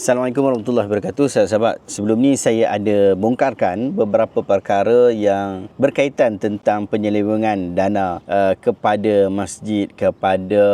Assalamualaikum warahmatullahi wabarakatuh. Sahabat-sahabat, sebelum ni saya ada bongkarkan beberapa perkara yang berkaitan tentang penyelewengan dana uh, kepada masjid, kepada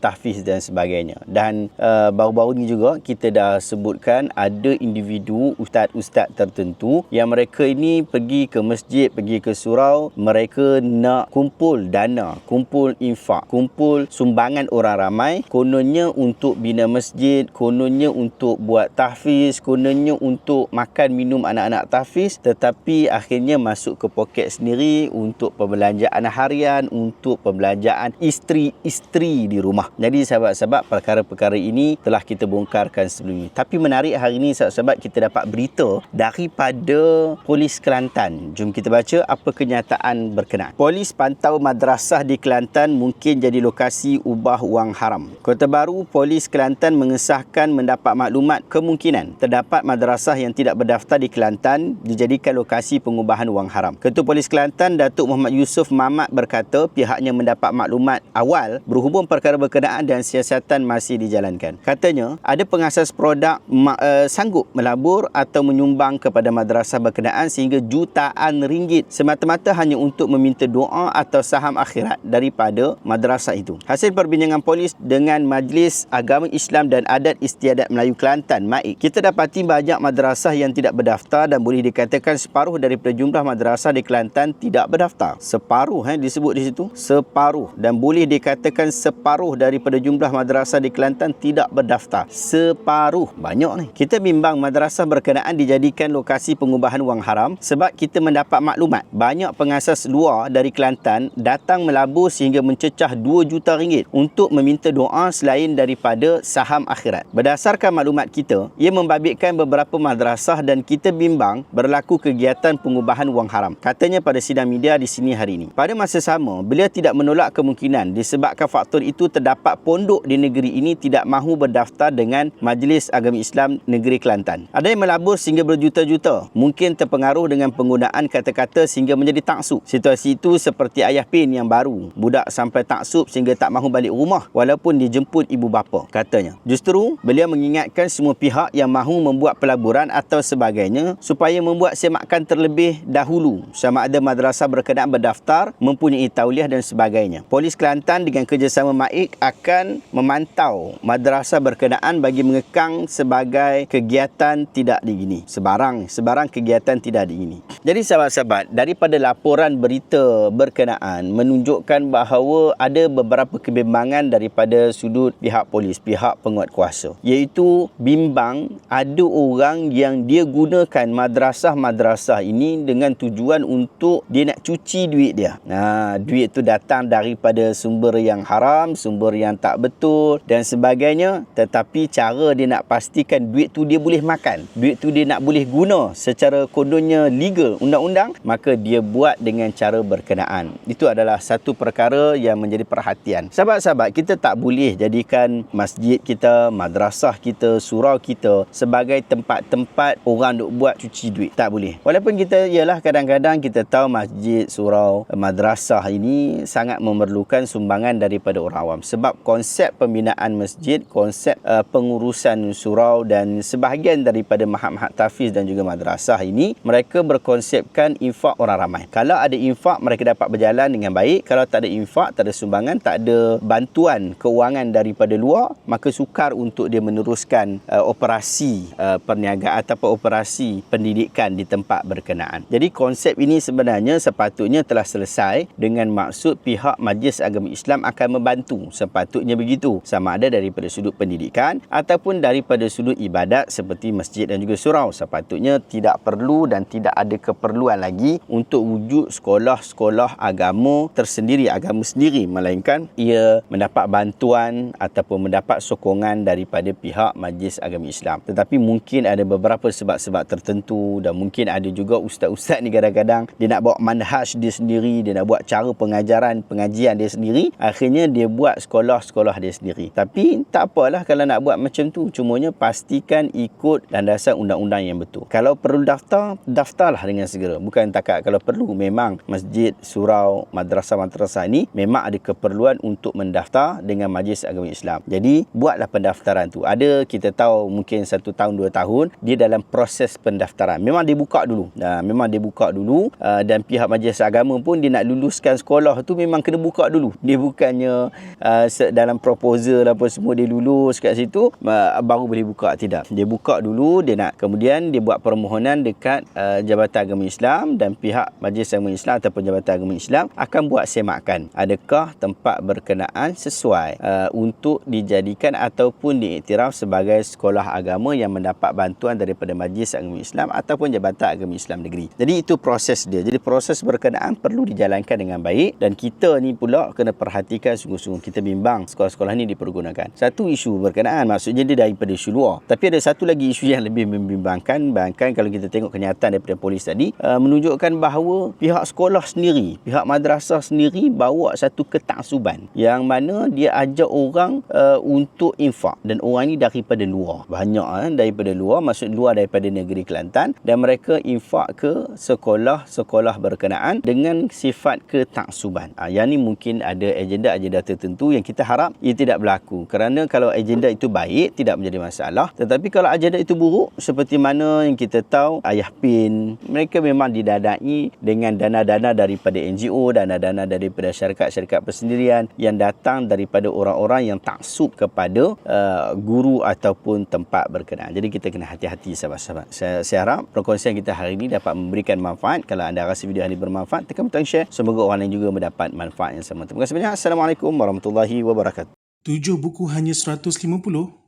tahfiz dan sebagainya. Dan uh, baru-baru ni juga kita dah sebutkan ada individu ustaz-ustaz tertentu yang mereka ini pergi ke masjid, pergi ke surau, mereka nak kumpul dana, kumpul infak, kumpul sumbangan orang ramai, kononnya untuk bina masjid, kononnya untuk buat tahfiz kononnya untuk makan minum anak-anak tahfiz tetapi akhirnya masuk ke poket sendiri untuk perbelanjaan harian untuk perbelanjaan isteri-isteri di rumah. Jadi sahabat-sahabat perkara-perkara ini telah kita bongkarkan sebelum ini. Tapi menarik hari ini sahabat-sahabat kita dapat berita daripada polis Kelantan. Jom kita baca apa kenyataan berkenaan. Polis pantau madrasah di Kelantan mungkin jadi lokasi ubah wang haram. Kota Baru Polis Kelantan mengesahkan mendapat maklumat kemungkinan terdapat madrasah yang tidak berdaftar di Kelantan dijadikan lokasi pengubahan wang haram. Ketua Polis Kelantan Datuk Muhammad Yusof Mamat berkata pihaknya mendapat maklumat awal berhubung perkara berkenaan dan siasatan masih dijalankan. Katanya ada pengasas produk uh, sanggup melabur atau menyumbang kepada madrasah berkenaan sehingga jutaan ringgit semata-mata hanya untuk meminta doa atau saham akhirat daripada madrasah itu. Hasil perbincangan polis dengan Majlis Agama Islam dan Adat Istiadat Melayu Kelantan Kelantan, Maik. Kita dapati banyak madrasah yang tidak berdaftar dan boleh dikatakan separuh daripada jumlah madrasah di Kelantan tidak berdaftar. Separuh eh, disebut di situ. Separuh. Dan boleh dikatakan separuh daripada jumlah madrasah di Kelantan tidak berdaftar. Separuh. Banyak ni. Kita bimbang madrasah berkenaan dijadikan lokasi pengubahan wang haram sebab kita mendapat maklumat. Banyak pengasas luar dari Kelantan datang melabur sehingga mencecah 2 juta ringgit untuk meminta doa selain daripada saham akhirat. Berdasarkan maklumat kita, kita, ia membabitkan beberapa madrasah dan kita bimbang berlaku kegiatan pengubahan wang haram. Katanya pada sidang media di sini hari ini. Pada masa sama, beliau tidak menolak kemungkinan disebabkan faktor itu terdapat pondok di negeri ini tidak mahu berdaftar dengan Majlis Agama Islam Negeri Kelantan. Ada yang melabur sehingga berjuta-juta. Mungkin terpengaruh dengan penggunaan kata-kata sehingga menjadi taksub. Situasi itu seperti ayah Pin yang baru. Budak sampai taksub sehingga tak mahu balik rumah walaupun dijemput ibu bapa, katanya. Justru, beliau mengingatkan semua semua pihak yang mahu membuat pelaburan atau sebagainya supaya membuat semakan terlebih dahulu sama ada madrasah berkenaan berdaftar, mempunyai tauliah dan sebagainya. Polis Kelantan dengan kerjasama MAIK akan memantau madrasah berkenaan bagi mengekang sebagai kegiatan tidak digini. Sebarang, sebarang kegiatan tidak digini. Jadi sahabat-sahabat, daripada laporan berita berkenaan menunjukkan bahawa ada beberapa kebimbangan daripada sudut pihak polis, pihak penguat kuasa. Iaitu BIM bimbang ada orang yang dia gunakan madrasah-madrasah ini dengan tujuan untuk dia nak cuci duit dia. Nah, duit tu datang daripada sumber yang haram, sumber yang tak betul dan sebagainya. Tetapi cara dia nak pastikan duit tu dia boleh makan, duit tu dia nak boleh guna secara kononnya legal undang-undang, maka dia buat dengan cara berkenaan. Itu adalah satu perkara yang menjadi perhatian. Sahabat-sahabat, kita tak boleh jadikan masjid kita, madrasah kita, surau surau kita sebagai tempat-tempat orang duk buat cuci duit. Tak boleh. Walaupun kita ialah kadang-kadang kita tahu masjid, surau, madrasah ini sangat memerlukan sumbangan daripada orang awam. Sebab konsep pembinaan masjid, konsep uh, pengurusan surau dan sebahagian daripada mahat-mahat tafiz dan juga madrasah ini, mereka berkonsepkan infak orang ramai. Kalau ada infak, mereka dapat berjalan dengan baik. Kalau tak ada infak, tak ada sumbangan, tak ada bantuan keuangan daripada luar, maka sukar untuk dia meneruskan uh, operasi uh, perniagaan ataupun operasi pendidikan di tempat berkenaan. Jadi konsep ini sebenarnya sepatutnya telah selesai dengan maksud pihak Majlis Agama Islam akan membantu. Sepatutnya begitu. Sama ada daripada sudut pendidikan ataupun daripada sudut ibadat seperti masjid dan juga surau. Sepatutnya tidak perlu dan tidak ada keperluan lagi untuk wujud sekolah-sekolah agama tersendiri, agama sendiri. Melainkan ia mendapat bantuan ataupun mendapat sokongan daripada pihak Majlis Agama Islam. Tetapi mungkin ada beberapa sebab-sebab tertentu dan mungkin ada juga ustaz-ustaz ni kadang-kadang dia nak bawa manhaj dia sendiri, dia nak buat cara pengajaran, pengajian dia sendiri, akhirnya dia buat sekolah-sekolah dia sendiri. Tapi tak apalah kalau nak buat macam tu, cumanya pastikan ikut landasan undang-undang yang betul. Kalau perlu daftar, daftarlah dengan segera. Bukan takat kalau perlu memang masjid, surau, madrasah-madrasah ini memang ada keperluan untuk mendaftar dengan majlis agama Islam. Jadi buatlah pendaftaran tu. Ada kita tahu atau mungkin satu tahun dua tahun dia dalam proses pendaftaran. Memang dia buka dulu. Nah, memang dia buka dulu uh, dan pihak majlis agama pun dia nak luluskan sekolah tu memang kena buka dulu. Dia bukannya uh, dalam proposal apa semua dia lulus kat situ uh, baru boleh buka. Tidak. Dia buka dulu dia nak kemudian dia buat permohonan dekat Jabatan Agama Islam dan pihak Majlis Agama Islam ataupun Jabatan Agama Islam akan buat semakan. Adakah tempat berkenaan sesuai uh, untuk dijadikan ataupun diiktiraf sebagai sekolah agama yang mendapat bantuan daripada Majlis Agama Islam ataupun Jabatan Agama Islam Negeri. Jadi itu proses dia. Jadi proses berkenaan perlu dijalankan dengan baik dan kita ni pula kena perhatikan sungguh-sungguh kita bimbang sekolah-sekolah ni dipergunakan. Satu isu berkenaan maksudnya dia daripada isu luar. Tapi ada satu lagi isu yang lebih membimbangkan bahkan kalau kita tengok kenyataan daripada polis tadi uh, menunjukkan bahawa pihak sekolah sendiri, pihak madrasah sendiri bawa satu ketaksuban yang mana dia ajak orang uh, untuk infak dan orang ini daripada luar. Banyak uh, daripada luar, maksud luar daripada negeri Kelantan dan mereka infak ke sekolah-sekolah berkenaan dengan sifat ketaksuban. Uh, yang ni mungkin ada agenda-agenda tertentu yang kita harap ia tidak berlaku. Kerana kalau agenda itu baik, tidak menjadi masalah. Tetapi kalau agenda itu buruk, seperti mana yang kita tahu, ayah PIN, mereka memang didadai dengan dana-dana daripada NGO, dana-dana daripada syarikat-syarikat persendirian yang datang daripada orang-orang yang taksub kepada uh, guru ataupun tempat berkenaan. Jadi kita kena hati-hati sahabat-sahabat. Saya, saya harap perkongsian kita hari ini dapat memberikan manfaat. Kalau anda rasa video ini bermanfaat, tekan butang share. Semoga orang lain juga mendapat manfaat yang sama. Terima kasih banyak. Assalamualaikum warahmatullahi wabarakatuh. Tujuh buku hanya 150?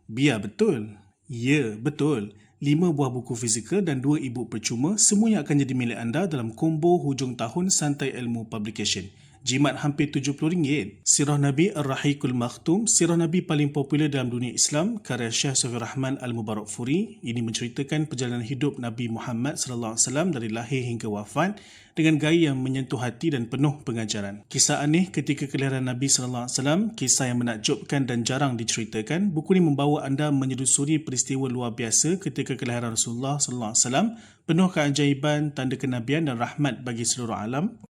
Biar betul. Ya, betul. 5 buah buku fizikal dan 2 e-book percuma semuanya akan jadi milik anda dalam combo hujung tahun Santai Ilmu Publication. Jimat hampir RM70. Sirah Nabi Ar-Rahikul Makhtum, sirah Nabi paling popular dalam dunia Islam, karya Syekh Sufir Rahman Al-Mubarak Furi. Ini menceritakan perjalanan hidup Nabi Muhammad wasallam dari lahir hingga wafat dengan gaya yang menyentuh hati dan penuh pengajaran. Kisah aneh ketika kelahiran Nabi wasallam, kisah yang menakjubkan dan jarang diceritakan. Buku ini membawa anda menyedusuri peristiwa luar biasa ketika kelahiran Rasulullah wasallam, penuh keajaiban, tanda kenabian dan rahmat bagi seluruh alam.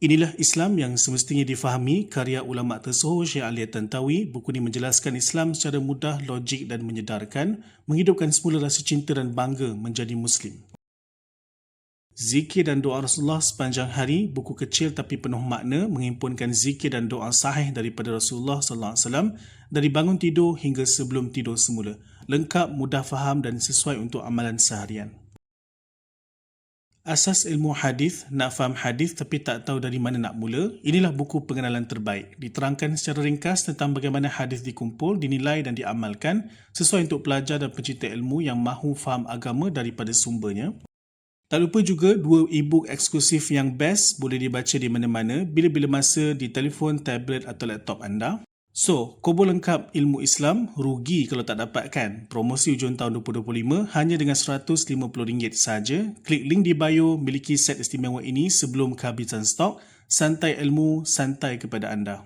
Inilah Islam yang semestinya difahami karya ulama tersohor Syekh Ali Tantawi. Buku ini menjelaskan Islam secara mudah, logik dan menyedarkan, menghidupkan semula rasa cinta dan bangga menjadi Muslim. Zikir dan doa Rasulullah sepanjang hari, buku kecil tapi penuh makna, menghimpunkan zikir dan doa sahih daripada Rasulullah sallallahu alaihi wasallam dari bangun tidur hingga sebelum tidur semula. Lengkap, mudah faham dan sesuai untuk amalan seharian. Asas ilmu hadis, nak faham hadis tapi tak tahu dari mana nak mula, inilah buku pengenalan terbaik. Diterangkan secara ringkas tentang bagaimana hadis dikumpul, dinilai dan diamalkan sesuai untuk pelajar dan pencinta ilmu yang mahu faham agama daripada sumbernya. Tak lupa juga dua e-book eksklusif yang best boleh dibaca di mana-mana bila-bila masa di telefon, tablet atau laptop anda. So, combo lengkap ilmu Islam rugi kalau tak dapatkan. Promosi hujung tahun 2025 hanya dengan RM150 saja. Klik link di bio miliki set istimewa ini sebelum kehabisan stok. Santai ilmu, santai kepada anda.